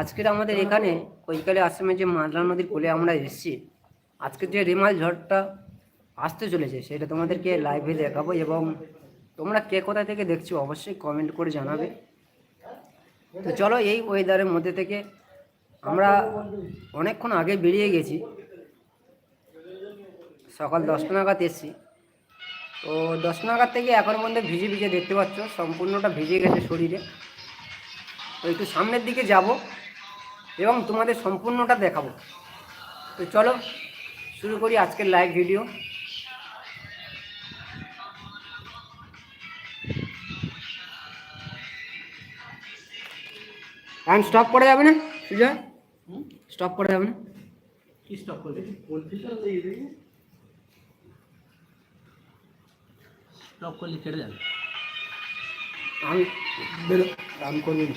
আজকের আমাদের এখানে কৈকালে আশ্রমে যে মাদলা নদীর কোলে আমরা এসেছি আজকের যে রেমাল ঝড়টা আসতে চলেছে, সেটা তোমাদেরকে লাইভে দেখাবো এবং তোমরা কে কোথা থেকে দেখছ অবশ্যই কমেন্ট করে জানাবে। তো চলো এই ওয়েদারের মধ্যে থেকে আমরা অনেকক্ষণ আগে বেরিয়ে গেছি। সকাল দশটা নাগাদ এসেছি। তো দশ নাগাদ থেকে এখন পর্যন্ত ভিজে ভিজে দেখতে পাচ্ছ, সম্পূর্ণটা ভিজে গেছে শরীরে। তো একটু সামনের দিকে যাব। এবং তোমাদের সম্পূর্ণটা দেখাবো। তো চলো শুরু করি আজকের লাইভ ভিডিও টাইম স্টপ করা যাবে না? সুজয়? স্টপ করে যাবে না? কি স্টপ করবে? স্টপ করলে কেটে যাবে। আমি বেরো করবি। না